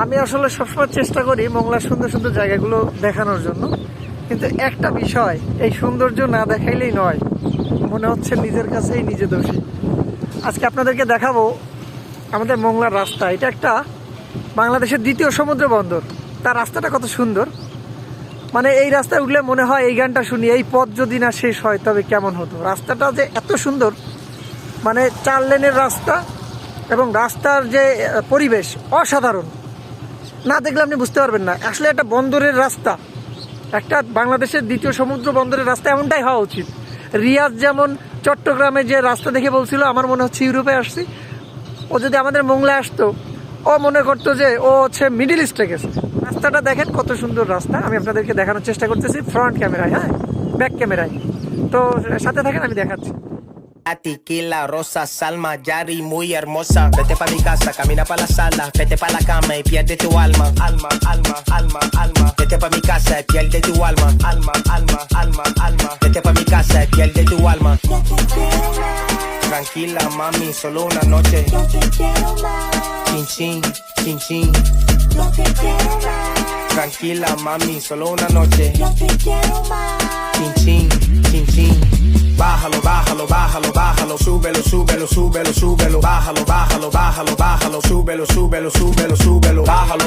আমি আসলে সবসময় চেষ্টা করি মোংলার সুন্দর সুন্দর জায়গাগুলো দেখানোর জন্য। কিন্তু একটা বিষয়, এই সৌন্দর্য না দেখাইলেই নয়। মনে হচ্ছে নিজের কাছেই নিজে দোষী। আজকে আপনাদেরকে দেখাবো আমাদের মোংলার রাস্তা। এটা একটা বাংলাদেশের দ্বিতীয় সমুদ্র বন্দর। তার রাস্তাটা কত সুন্দর। মানে এই রাস্তায় উঠলে মনে হয় এই গানটা শুনি, এই পথ যদি না শেষ হয় তবে কেমন হতো? রাস্তাটা যে এত সুন্দর মানে চার লেনের রাস্তা এবং রাস্তার যে পরিবেশ অসাধারণ। না দেখলে আপনি বুঝতে পারবেন না। আসলে একটা বন্দরের রাস্তা, একটা বাংলাদেশের দ্বিতীয় সমুদ্র বন্দরের রাস্তা এমনটাই হওয়া উচিত। রিয়াজ যেমন চট্টগ্রামে যে রাস্তা দেখে বলছিল, আমার মনে হচ্ছে ইউরোপে আসছি। ও যদি আমাদের মোংলায় আসতো, ও মনে করতো যে ও হচ্ছে মিডিল ইস্টে গেছে। রাস্তাটা দেখেন কত সুন্দর রাস্তা, আমি আপনাদেরকে দেখানোর চেষ্টা করতেছি, ফ্রন্ট ক্যামেরায় হ্যাঁ? ব্যাক ক্যামেরায়। তো সাথে থাকেন, আমি দেখাচ্ছি। Tequila, rosa, salma, Yari, muy hermosa. Vete pa mi casa, camina pa la sala. Vete pa la cama y pierde tu alma. Alma, alma, alma, alma. Vete pa mi casa y pierde tu alma. Alma, alma, alma, alma. Vete pa mi casa y pierde tu alma. Tranquila, mami, solo una noche. Chin, chin, chin, chin. Tranquila, mami, solo una noche. Chin, chin, chin, chin. Bájalo, bájalo, bájalo, bájalo, súbelo, súbelo, súbelo, súbelo, bájalo, bájalo, bájalo, bájalo, súbelo, súbelo, súbelo, súbelo, bájalo,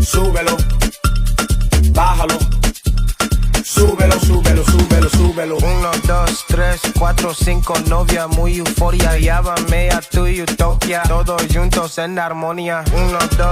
súbelo, bájalo, súbelo, súbelo, súbelo, súbelo. Uno, dos, tres, cuatro, cinco, novia, muy euforia, llámame a tu utopia, todos juntos en armonía. Uno, dos,